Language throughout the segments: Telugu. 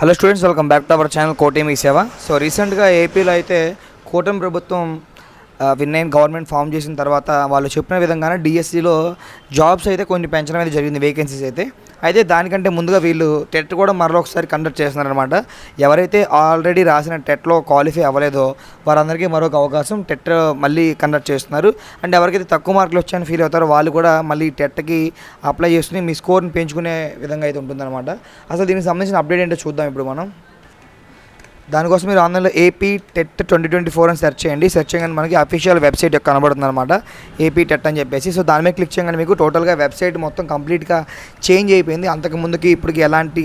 Hello students welcome back to our channel కోటమి సేవ సో రీసెంట్గా ఏపీలో అయితే కూటమి ప్రభుత్వం విన్ గవర్నమెంట్ ఫామ్ చేసిన తర్వాత వాళ్ళు చెప్పిన విధంగానే డిఎస్సిలో జాబ్స్ అయితే కొన్ని పెంచడం అయితే జరిగింది వేకెన్సీస్ అయితే. అయితే దానికంటే ముందుగా వీళ్ళు టెట్ కూడా మరొకసారి కండక్ట్ చేస్తున్నారనమాట ఎవరైతే ఆల్రెడీ రాసిన టెట్లో క్వాలిఫై అవ్వలేదో వారందరికీ మరొక అవకాశం టెట్ మళ్ళీ కండక్ట్ చేస్తున్నారు. అండ్ ఎవరికైతే తక్కువ మార్కులు వచ్చాయని ఫీల్ అవుతారో వాళ్ళు కూడా మళ్ళీ టెట్కి అప్లై చేసుకుని మీ స్కోర్ని పెంచుకునే విధంగా అయితే ఉంటుందన్నమాట. అసలు దీనికి సంబంధించిన అప్డేట్ ఏంటో చూద్దాం ఇప్పుడు మనం. దానికోసం మీరు ఆన్లైన్లో AP TET twenty twenty four అని సెర్చ్ చేయండి. సెర్చ్ చేయగానే మనకి అఫీషియల్ వెబ్సైట్ యొక్క కనబడుతుంది అనమాట ఏపీ టెట్ అని చెప్పేసి. సో దాని మీద క్లిక్ చేయగానే మీకు టోటల్గా వెబ్సైట్ మొత్తం కంప్లీట్గా చేంజ్ అయిపోయింది. అంతకు ముందుకి ఇప్పటికి ఎలాంటి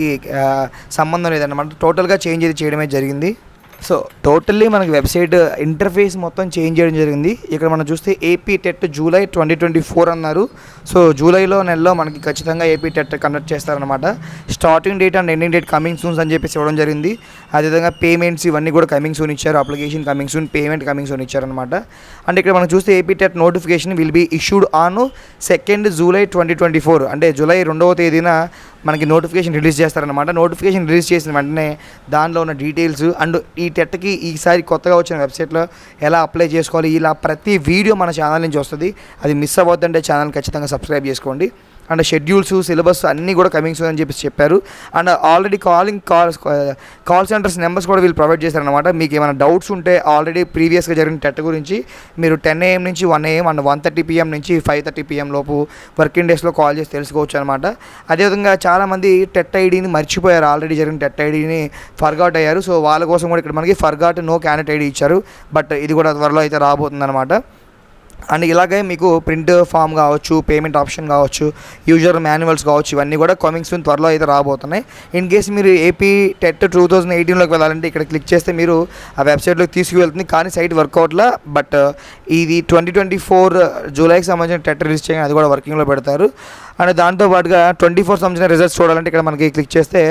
సంబంధం లేదన్నమాట. టోటల్గా చేంజ్ అయితే చేయడమే జరిగింది. సో టోటల్లీ మనకి వెబ్సైట్ ఇంటర్ఫేస్ మొత్తం చేంజ్ చేయడం జరిగింది. ఇక్కడ మనం చూస్తే AP TET July twenty twenty four అన్నారు. సో జూలైలో నెలలో మనకి ఖచ్చితంగా ఏపీ టెట్ కండక్ట్ చేస్తారనమాట starting date and ending date coming soons అని చెప్పేసి ఇవ్వడం జరిగింది. అదేవిధంగా పేమెంట్స్ ఇవన్నీ కూడా కమింగ్ సూన్ ఇచ్చారు. Application coming soon payment coming soon ఇచ్చారనమాట అండ్ ఇక్కడ మనం చూస్తే AP TET notification will be issued on second July twenty twenty four. అంటే జూలై రెండవ తేదీన మనకి నోటిఫికేషన్ రిలీజ్ చేస్తారనమాట నోటిఫికేషన్ రిలీజ్ చేసిన వెంటనే దానిలో ఉన్న డీటెయిల్స్ అండ్ ఈ టెట్కి ఈసారి కొత్తగా వచ్చిన వెబ్సైట్లో ఎలా అప్లై చేసుకోవాలి ఇలా ప్రతి వీడియో మన ఛానల్ నుంచి వస్తుంది. అది మిస్ అవ్వద్దంటే ఛానల్ ఖచ్చితంగా సబ్స్క్రైబ్ చేసుకోండి. అండ్ షెడ్యూల్స్ సిలబస్ అన్నీ కూడా కమింగ్ సూన్ అని చెప్పేసి చెప్పారు. And already calling calls call centres numbers కూడా వీళ్ళు ప్రొవైడ్ చేశారనమాట మీకు ఏమైనా డౌట్స్ ఉంటే ఆల్రెడీ ప్రీవియస్గా జరిగిన టెట్ గురించి మీరు టెన్ ఏఎం నుంచి one AM and one thirty PM నుంచి ఫైవ్ థర్టీ పిఎం లోపు వర్కింగ్ డేస్లో కాల్ చేసి తెలుసుకోవచ్చు అనమాట అదేవిధంగా చాలామంది టెట్ ఐడిని మర్చిపోయారు. ఆల్రెడీ జరిగిన టెట్ ఐడిని ఫర్గాట్ అయ్యారు. సో వాళ్ళ కోసం కూడా ఇక్కడ మనకి ఫర్గాట్ నో క్యాండిడేట్ ఐడి ఇచ్చారు. బట్ ఇది కూడా త్వరలో అయితే రాబోతుందన్నమాట. అండ్ ఇలాగే మీకు ప్రింట్ ఫామ్ కావచ్చు పేమెంట్ ఆప్షన్ కావచ్చు యూజర్ మాన్యువల్స్ కావచ్చు ఇవన్నీ కూడా కమింగ్ సూన్ త్వరలో అయితే రాబోతున్నాయి. ఇన్ కేస్ మీరు ఏపీ టెట్ టూ థౌజండ్ ఎయిటీన్లోకి వెళ్ళాలంటే ఇక్కడ క్లిక్ చేస్తే మీరు ఆ వెబ్సైట్లోకి తీసుకువెళ్తుంది కానీ సైట్ వర్కౌట్లా బట్ ఇది ట్వంటీ ట్వంటీ ఫోర్ జూలైకి సంబంధించిన టెట్ రిలీజ్ చేయగానే అది కూడా వర్కింగ్లో పెడతారు. అండ్ దాంతో పాటుగా ట్వంటీ ఫోర్ సంబంధించిన రిజల్ట్స్ చూడాలంటే ఇక్కడ మనకి క్లిక్ చేస్తే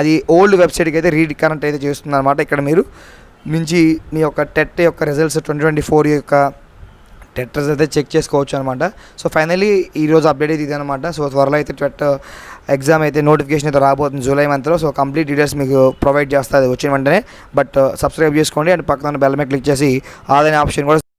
అది ఓల్డ్ వెబ్సైట్కి అయితే రీడ్ కనెక్ట్ అయితే చేస్తుంది అనమాట ఇక్కడ మీరు. మించి మీ యొక్క టెట్ యొక్క రిజల్ట్స్ ట్వంటీ ట్వంటీ ఫోర్ యొక్క టెట్ అయితే చెక్ చేసుకోవచ్చు అనమాట. సో ఫైనలీ ఈరోజు అప్డేట్ అయితే ఇది అనమాట సో త్వరలో అయితే టెట్ ఎగ్జామ్ అయితే నోటిఫికేషన్ అయితే రాబోతుంది జూలై మంత్లో. సో కంప్లీట్ డీటెయిల్స్ మీకు ప్రొవైడ్ చేస్తుంది వచ్చిన వెంటనే. బట్ uh, సబ్స్క్రైబ్ చేసుకోండి. అండ్ పక్కన బెల్ మీద క్లిక్ చేసి ఆదాయ ఆప్షన్ కూడా